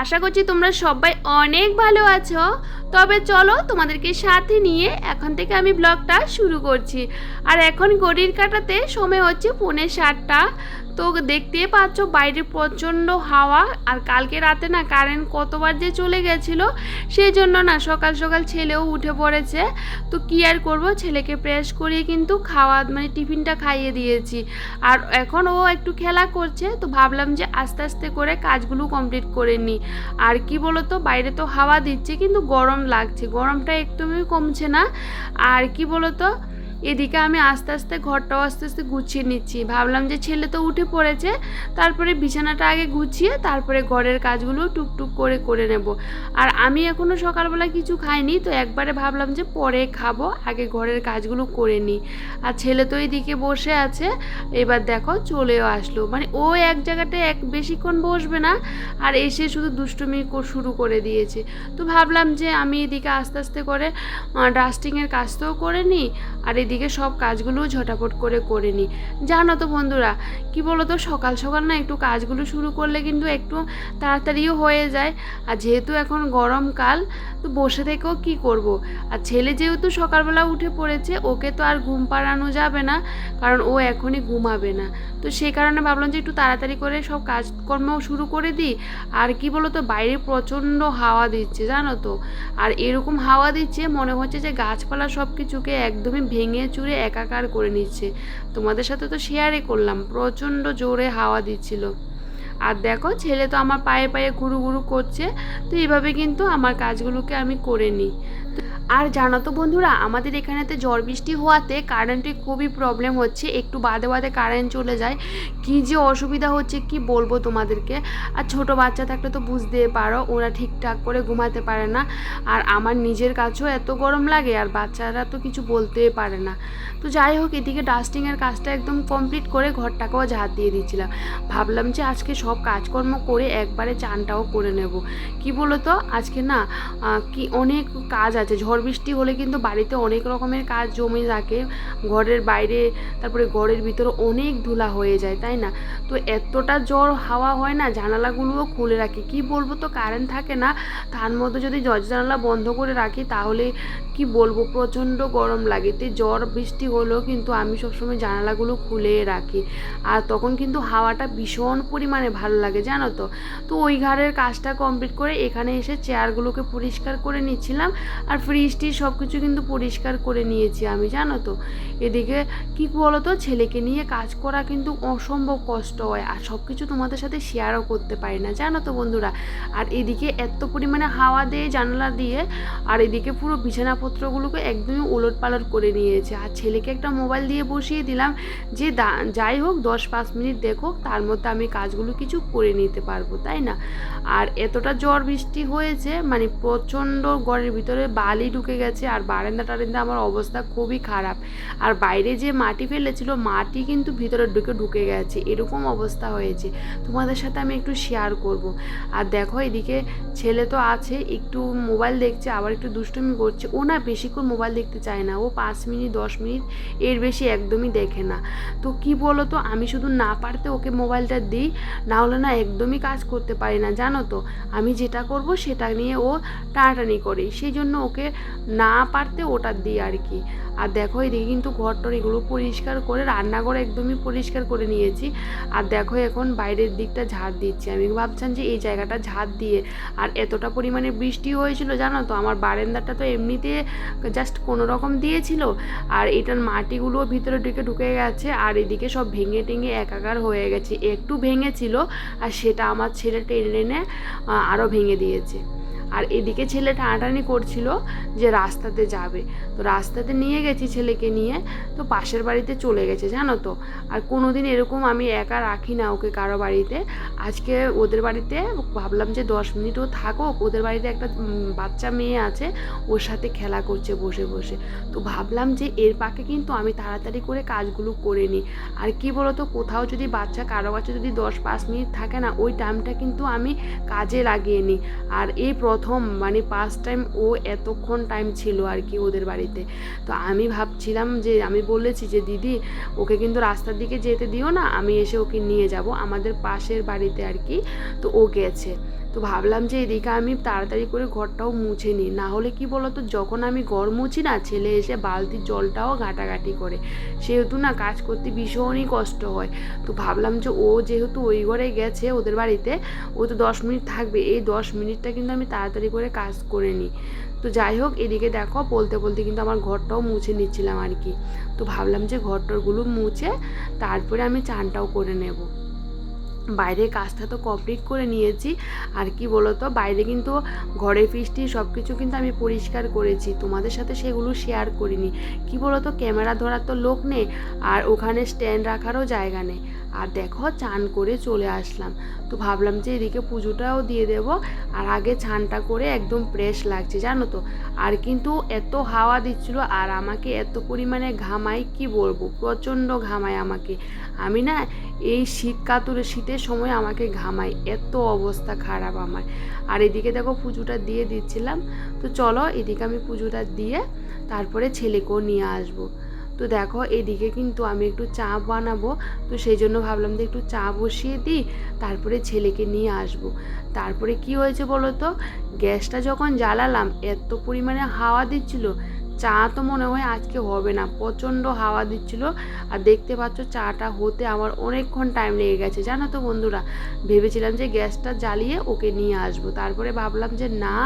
আশা করছি তোমরা সবাই অনেক ভালো আছো। তবে চলো তোমাদেরকে সাথে নিয়ে এখন থেকে আমি ব্লগটা শুরু করছি। আর এখন ঘড়ির কাটাতে সময় হচ্ছে পৌনে সাতটা। তো দেখতেই পাচ্ছ বাইরে প্রচণ্ড হাওয়া আর কালকে রাতে না কারেন্ট কতবার যে চলে গেছিল সেই জন্য না সকাল সকাল ছেলেও উঠে পড়েছে। তো কি আর করব, ছেলেকে প্রেস করিয়ে কিন্তু খাওয়া মানে টিফিনটা খাইয়ে দিয়েছি। আর এখন ও একটু খেলা করছে, তো ভাবলাম যে আস্তে আস্তে করে কাজগুলো কমপ্লিট করে নিই। আর কি বলো তো বাইরে তো হাওয়া দিচ্ছে, কিন্তু গরম লাগছে। গরমটা একদমই কমছে না। আর কি বলতো এদিকে আমি আস্তে আস্তে ঘরটাও আস্তে আস্তে গুছিয়ে নিচ্ছি। ভাবলাম যে ছেলে তো উঠে পড়েছে, তারপরে বিছানাটা আগে গুছিয়ে তারপরে ঘরের কাজগুলো টুকটুক করে করে নেব। আর আমি এখনও সকালবেলা কিছু খাইনি, তো একবারে ভাবলাম যে পরে খাব, আগে ঘরের কাজগুলো করে নিই। আর ছেলে তো এইদিকে বসে আছে, এবার দেখো চলেও আসলো। মানে ও এক জায়গাটায় এক বেশিক্ষণ বসবে না, আর এসে শুধু দুষ্টুমি শুরু করে দিয়েছে। তো ভাবলাম যে আমি এদিকে আস্তে আস্তে করে ডাস্টিংয়ের কাজটাও করে নিই, আর এদিকে সব কাজগুলোও ঝটাপট করে করে নিই জানো তো বন্ধুরা, কি বলো তো সকাল সকাল না একটু কাজগুলো শুরু করলে কিন্তু একটু তাড়াতাড়িও হয়ে যায়। আর যেহেতু এখন গরমকাল, তো বসে থেকেও কি করব। আর ছেলে যেহেতু সকালবেলা উঠে পড়েছে, ওকে তো আর ঘুম পাড়ানো যাবে না, কারণ ও এখনই ঘুমাবে না। তো সেই কারণে ভাবলাম যে একটু তাড়াতাড়ি করে সব কাজকর্ম শুরু করে দিই। আর কি বলো তো বাইরে প্রচণ্ড হাওয়া দিচ্ছে, জানো তো। আর এরকম হাওয়া দিচ্ছে, মনে হচ্ছে যে গাছপালা সব কিছুকে একদমই ভেঙে চুরে একাকার করে নিচ্ছে। তোমাদের সাথে তো শেয়ারই করলাম, প্রচণ্ড জোরে হাওয়া দিচ্ছিল। আর দেখো, ছেলে তো আমার পায়ে পায়ে ঘুরু ঘুরু করছে, তো এইভাবে কিন্তু আমার কাজগুলোকে আমি করে নিই। আর জানো তো বন্ধুরা, আমাদের এখানেতে ঝড় বৃষ্টি হওয়াতে কারেন্টের খুবই প্রবলেম হচ্ছে, একটু বাদে বাদে কারেন্ট চলে যায়। কি যে অসুবিধা হচ্ছে, কি বলব তোমাদেরকে? আর ছোট বাচ্চা থাকলে তো বুঝতে পারো, ওরা ঠিকঠাক করে ঘুমাতে পারে না। আর আমার নিজের কাছেও এত গরম লাগে, আর বাচ্চারা তো কিছু বলতেই পারে না। তো যাই হোক, এদিকে ডাস্টিংয়ের কাজটা একদম কমপ্লিট করে ঘরটাকেও ঝাঁট দিয়ে দিয়েছিলাম। ভাবলাম যে আজকে সব কাজকর্ম করে একবারে চানটাও করে নেব। কি বলো তো আজকে না কি অনেক কাজ আছে, ঝড় বৃষ্টি হলে কিন্তু বাড়িতে অনেক রকমের কাজ জমে থাকে। ঘরের বাইরে, তারপরে ঘরের ভিতরে অনেক ধুলা হয়ে যায়, তাই না? তো এতটা জ্বর হাওয়া হয় না, জানালাগুলোও খুলে রাখি। কি বলব তো কারেন্ট থাকে না। তার মধ্যে যদি জানালা বন্ধ করে রাখি, তাহলে কি বলব, প্রচণ্ড গরম লাগে। তো জ্বর বৃষ্টি হলেও কিন্তু আমি সবসময় জানালাগুলো খুলে রাখি। আর তখন কিন্তু হাওয়াটা ভীষণ পরিমাণে ভালো লাগে, জানো তো? তো ওই ঘরের কাজটা কমপ্লিট করে এখানে এসে চেয়ারগুলোকে পরিষ্কার করে নিচ্ছিলাম। আর ফ্রিজটি সব কিছু কিন্তু পরিষ্কার করে নিয়েছি আমি, জানো তো। এদিকে কি বলো তো ছেলেকে নিয়ে কাজ করা কিন্তু অসম্ভব কষ্ট হয় আর সব কিছু তোমাদের সাথে শেয়ারও করতে পারি না, জানো তো বন্ধুরা। আর এদিকে এত পরিমাণে হাওয়া দিয়ে জানালা দিয়ে আর এদিকে পুরো বিছানাপত্রগুলোকে একদমই ওলট পালট করে নিয়েছে। আর ছেলেকে একটা মোবাইল দিয়ে বসিয়ে দিলাম যে যাই হোক, দশ পাঁচ মিনিট দেখো তার মধ্যে আমি কাজগুলো কিছু করে নিতে পারব, তাই না? আর এতটা ঝড় বৃষ্টি হয়েছে মানে প্রচণ্ড ঘরের ভিতরে বালি ঢুকে গেছে আর বারান্দা টারেন্দা আমার অবস্থা খুবই খারাপ। আর বাইরে যে মাটি ফেলেছিল, মাটি কিন্তু ভিতরে ঢুকে ঢুকে গেছে। এরকম অবস্থা হয়েছে। তোমাদের সাথে আমি একটু শেয়ার করব। আর দেখো, এদিকে ছেলে তো আছে, একটু মোবাইল দেখছে, আবার একটু দুষ্টুমি করছে। ও না বেশিক্ষণ মোবাইল দেখতে চায় না। ও পাঁচ মিনিট, দশ মিনিট, এর বেশি একদমই দেখে না। তো কি বলো তো আমি শুধু না পারতে ওকে মোবাইলটা দিই না হলে না একদমই কাজ করতে পারি না। জানো তো, আমি যেটা করব সেটা নিয়ে ও টানাটানি করে। সেই জন্য ওকে না পারতে ওটা দিই আর কি। আর দেখো এদিকে কিন্তু ঘর টর এগুলো পরিষ্কার করে রান্নাঘর একদমই পরিষ্কার করে নিয়েছি। আর দেখো এখন বাইরের দিকটা ঝাড় দিচ্ছি। আমি ভাবছিলাম যে এই জায়গাটা ঝাড় দিয়ে আর এতটা পরিমাণে বৃষ্টি হয়েছিল জানো তো আমার বারান্দাটা তো এমনিতে জাস্ট কোনো রকম দিয়েছিল। আর এটার মাটিগুলো ভিতরে ঢুকে ঢুকে গেছে আর এদিকে সব ভেঙে টেঙে একাকার হয়ে গেছে। একটু ভেঙেছিল আর সেটা আমার ছেলে টেনে আহ, আরও ভেঙে দিয়েছে। আর এদিকে ছেলে টানাটানি করছিল যে রাস্তাতে যাবে। তো রাস্তাতে নিয়ে গেছি ছেলেকে নিয়ে, তো পাশের বাড়িতে চলে গেছে, জানো তো। আর কোনো দিন এরকম আমি একা রাখি না ওকে কারও বাড়িতে। আজকে ওদের বাড়িতে ভাবলাম যে দশ মিনিট ও থাকুক, ওদের বাড়িতে একটা বাচ্চা মেয়ে আছে, ওর সাথে খেলা করছে বসে বসে। তো ভাবলাম যে এর পাকে কিন্তু আমি তাড়াতাড়ি করে কাজগুলো করে নিই। আর কি বলতো, কোথাও যদি বাচ্চা, কারও কাছে যদি দশ, পাঁচ মিনিট থাকে না, ওই টাইমটা কিন্তু আমি কাজে লাগিয়ে নিই। আর এই প্রথম মানে ফার্স্ট টাইম ও এতক্ষণ টাইম ছিল আর কি ওদের বাড়িতে। তো আমি ভাবছিলাম যে, আমি বলেছি যে, দিদি, ওকে কিন্তু রাস্তার দিকে যেতে দিও না, আমি এসে ওকে নিয়ে যাব। আমাদের পাশের বাড়িতে আর কি, তো ও গেছে। তো ভাবলাম যে, এদিকে আমি তাড়াতাড়ি করে ঘরটাও মুছে নিই। না হলে কি বলতো, যখন আমি ঘর মুছি না, ছেলে এসে বালতির জলটাও ঘাটাঘাটি করে। সেহেতু না, কাজ করতে ভীষণই কষ্ট হয়। তো ভাবলাম যে, ও যেহেতু ওই ঘরে গেছে ওদের বাড়িতে, ও তো দশ মিনিট থাকবে। এই দশ মিনিটটা কিন্তু আমি তাড়াতাড়ি করে কাজ করে নিই। তো যাই হোক, এদিকে দেখো, বলতে বলতে কিন্তু আমার ঘরটাও মুছে নিচ্ছিলাম আর কি। তো ভাবলাম যে ঘরটরগুলো মুছে তারপরে আমি চানটাও করে নেব। বাইরের কাজটা তো কমপ্লিট করে নিয়েছি। আর কি বলতো, বাইরে কিন্তু ঘরে ফিস্টি সব কিছু কিন্তু আমি পরিষ্কার করেছি। তোমাদের সাথে সেগুলো শেয়ার করিনি। কি বলতো, ক্যামেরা ধরার তো লোক নেই আর ওখানে স্ট্যান্ড রাখারও জায়গা নেই। আর দেখো, চান করে চলে আসলাম। তো ভাবলাম যে এদিকে পুজোটাও দিয়ে দেব। আর আগে ছানটা করে একদম ফ্রেশ লাগছে, জানো তো? আর কিন্তু এত হাওয়া দিচ্ছিল আর আমাকে এত পরিমাণে ঘামাই কি বলব? প্রচণ্ড ঘামায় আমাকে। আমি না, এই শীত কাতুরে শীতের সময় আমাকে ঘামাই এত অবস্থা খারাপ আমার। আর এদিকে দেখো, পুজোটা দিয়ে দিচ্ছিলাম। তো চলো, এদিকে আমি পুজোটা দিয়ে তারপরে ছেলেকেও নিয়ে আসব। তো দেখো, এদিকে কিন্তু আমি একটু চা বানাবো। তো সেই জন্য ভাবলাম যে একটু চা বসিয়ে দিই, তারপরে ছেলেকে নিয়ে আসব। তারপরে কি হয়েছে বলো তো? গ্যাসটা যখন জ্বালালাম, এত পরিমাণে হাওয়া দিচ্ছিল, চা তো মনে হয় আজকে হবে না, প্রচণ্ড হাওয়া দিচ্ছিল। আর দেখতে পাচ্ছ, চাটা হতে আমার অনেকক্ষণ টাইম লেগে গেছে, জানো তো বন্ধুরা? ভেবেছিলাম যে গ্যাসটা জ্বালিয়ে ওকে নিয়ে আসব। তারপরে ভাবলাম যে না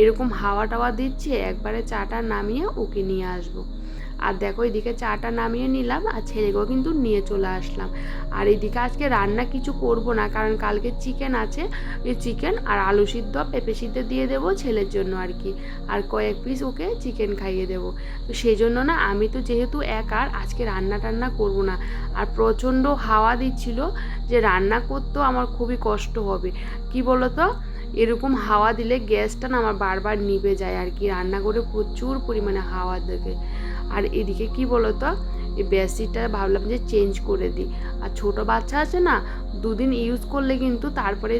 এরকম হাওয়া টাওয়া দিচ্ছে, একবারে চাটা নামিয়ে ওকে নিয়ে আসব। আর দেখো এদিকে চাটা নামিয়ে নিলাম, আর ছেলেকেও কিন্তু নিয়ে চলে আসলাম। আর এদিকে আজকে রান্না কিছু করব না, কারণ কালকে চিকেন আছে চিকেন আর আলু সিদ্ধ, পেঁপে সিদ্ধ দিয়ে দেবো ছেলের জন্য আর কি। আর কয়েক পিস ওকে চিকেন খাইয়ে দেবো। তো সেই জন্য না, আমি তো যেহেতু একার, আজকে রান্না টান্না করব না। আর প্রচণ্ড হাওয়া দিচ্ছিল যে রান্না করতেও আমার খুবই কষ্ট হবে। কি বলো তো এরকম হাওয়া দিলে গ্যাসটা না আমার বারবার নিভে যায় আর কি। রান্না করে প্রচুর পরিমাণে হাওয়া দেবে। আর এদিকে কি বলতো? এই বেডশিটটা ভাবলাম যে চেঞ্জ করে দিই। আর ছোট বাচ্চা আছে না, দুদিন ইউজ করলে কিন্তু তারপরে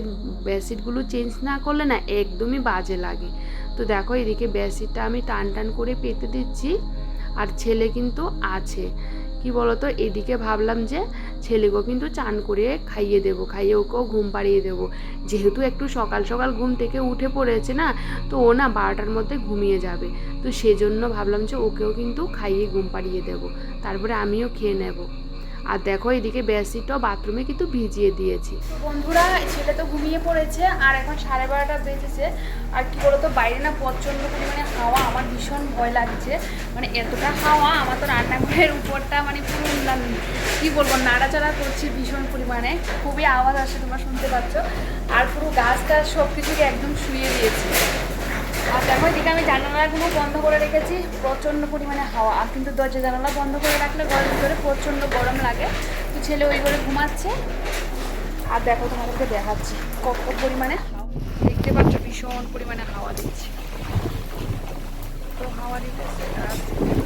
বেডশিটগুলো চেঞ্জ না করলে না একদমই বাজে লাগে। তো দেখো এদিকে বেডশিটটা আমি টান টান করে পেতে দিচ্ছি। আর ছেলে কিন্তু আছে। কি বলতো? এদিকে ভাবলাম যে ছেলেকেও কিন্তু চান করে খাইয়ে দেব, খাইয়ে ওকেও ঘুম পাড়িয়ে দেব। যেহেতু একটু সকাল সকাল ঘুম থেকে উঠে পড়েছে না, তো ও না বারোটার মধ্যে ঘুমিয়ে যাবে। তো সেজন্য ভাবলাম যে ওকেও কিন্তু খাইয়ে ঘুম পাড়িয়ে দেব। তারপরে আমিও খেয়ে নেব। আর দেখো এদিকে বেডশিটটাও বাথরুমে কিন্তু ভিজিয়ে দিয়েছি। বন্ধুরা ছেলে তো ঘুমিয়ে পড়েছে আর এখন সাড়ে বারোটা বেজেছে। আর কি বলতো, বাইরে না প্রচণ্ড পরিমাণে হাওয়া, আমার ভীষণ ভয় লাগছে। মানে এতটা হাওয়া, আমার তো রান্নাঘরের উপরটা মানে পুরো কি বলব, নাড়াচাড়া করছি ভীষণ পরিমাণে। খুবই আওয়াজ আসে তোমরা শুনতে পাচ্ছ। আর পুরো গাছ গাছ সব কিছুকে একদম শুয়ে দিয়েছে। আর দেখো, এদিকে আমি জানালাগুলো বন্ধ করে রেখেছি। প্রচণ্ড পরিমাণে হাওয়া। আর কিন্তু দরজা জানালা বন্ধ করে রাখলে ঘরের ভিতরে প্রচণ্ড গরম লাগে। তো ছেলে ওই ঘরে ঘুমাচ্ছে। আর দেখো, তোমাদেরকে দেখাচ্ছি কত পরিমাণে হাওয়া। দেখতে পাচ্ছ, ভীষণ পরিমাণে হাওয়া দিচ্ছে। তো হাওয়া দিতেছে।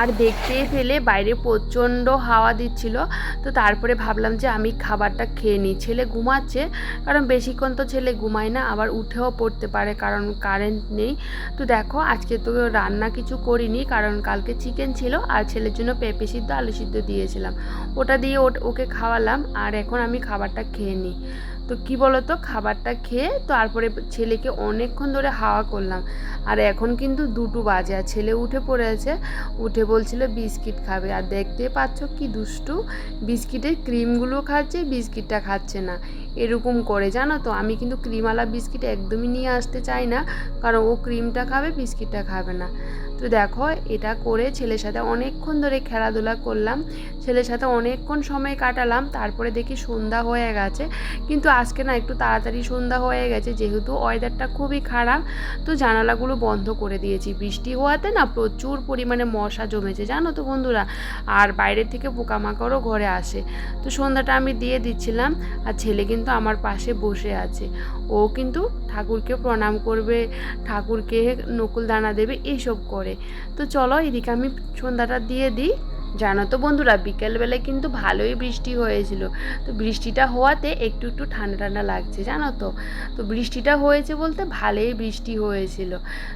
আর দেখতেই পেলে বাইরে প্রচণ্ড হাওয়া দিচ্ছিল। তো তারপরে ভাবলাম যে আমি খাবারটা খেয়ে নিই। ছেলে ঘুমাচ্ছে, কারণ বেশিক্ষণ তো ছেলে ঘুমায় না, আবার উঠেও পড়তে পারে কারণ কারেন্ট নেই। তো দেখো, আজকে তো রান্না কিছু করিনি, কারণ কালকে চিকেন ছিল আর ছেলের জন্য পেঁপে সিদ্ধ, আলু সিদ্ধ দিয়েছিলাম। ওটা দিয়ে ওকে খাওয়ালাম, আর এখন আমি খাবারটা খেয়ে নিই। তো কি বলতো? খাবারটা খেয়ে তারপরে ছেলেকে অনেকক্ষণ ধরে হাওয়া করলাম। আর এখন কিন্তু দুটো বাজে আর ছেলে উঠে পড়েছে। উঠে বলছিল, বিস্কিট খাবে। আর দেখতে পাচ্ছ কি দুষ্টু। বিস্কিটের ক্রিমগুলো খাচ্ছে, বিস্কিটটা খাচ্ছে না। এরকম করে, জানো তো? আমি কিন্তু ক্রিমওয়ালা বিস্কিট একদমই নিয়ে আসতে চাই না। কারণ ও ক্রিমটা খাবে, বিস্কিটটা খাবে না। তো দেখো, এটা করে ছেলের সাথে অনেকক্ষণ ধরে খেলাধুলা করলাম। ছেলের সাথে অনেকক্ষণ সময় কাটালাম, তারপরে দেখি সন্ধ্যা হয়ে গেছে। কিন্তু আজকে না একটু তাড়াতাড়ি সন্ধ্যা হয়ে গেছে, যেহেতু ওয়েদারটা খুবই খারাপ, তো জানালাগুলো বন্ধ করে দিয়েছি। বৃষ্টি হওয়াতে না প্রচুর পরিমাণে মশা জমেছে, জানো তো বন্ধুরা? আর বাইরের থেকে পোকামাকড়ও ঘরে আসে। তো সন্ধ্যাটা আমি দিয়ে দিচ্ছিলাম, আর ছেলে কিন্তু আমার পাশে বসে আছে। ও কিন্তু ঠাকুরকে প্রণাম করবে, ঠাকুরকে নকুল দানা দেবে এইসব করে। করে। তো চলো এদিকে আমি সন্ধ্যাটা দিয়ে দিই। জানো তো বন্ধুরা, বিকেলবেলায় কিন্তু ভালোই বৃষ্টি হয়েছিল। তো বৃষ্টিটা হওয়াতে একটু একটু ঠান্ডা ঠান্ডা লাগছে, জানো তো। তো বৃষ্টিটা হয়েছে বলতে ভালোই বৃষ্টি হয়েছিল।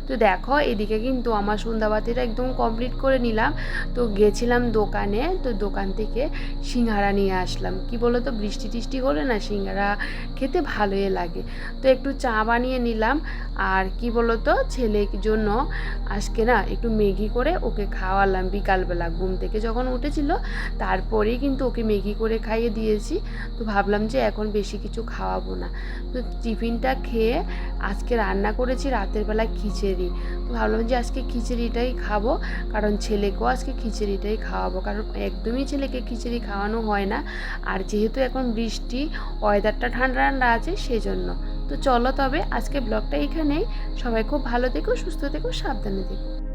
তো দেখো, এদিকে কিন্তু আমার সন্ধ্যাবাতিটা একদম কমপ্লিট করে নিলাম। তো গেছিলাম দোকানে, তো দোকান থেকে সিঙ্গারা নিয়ে আসলাম। কি বলো তো বৃষ্টি টিষ্টি হলে না সিঙ্গারা খেতে ভালোই লাগে। তো একটু চা বানিয়ে নিলাম। আর কি বলো তো ছেলের জন্য আজকে না একটু ম্যাগি করে ওকে খাওয়ালাম বিকালবেলা, ঘুম থেকে উঠেছিল, তারপরেই কিন্তু ওকে ম্যাগি করে খাইয়ে দিয়েছি। তো ভাবলাম যে এখন বেশি কিছু খাওয়াবো না। তো টিফিনটা খেয়ে আজকে রান্না করেছি রাতের বেলা খিচুড়ি। তো ভাবলাম যে আজকে খিচুড়িটাই খাব, কারণ ছেলেকেও আজকে খিচুড়িটাই খাওয়াবো। কারণ একদমই ছেলেকে খিচুড়ি খাওয়ানো হয় না। আর যেহেতু এখন বৃষ্টি, ওয়েদারটা ঠান্ডা ঠান্ডা আছে সেই জন্য তো চলো তবে আজকে ব্লগটা এখানেই। সবাই খুব ভালো থেকো, সুস্থ থেকো, সাবধানে থেকো।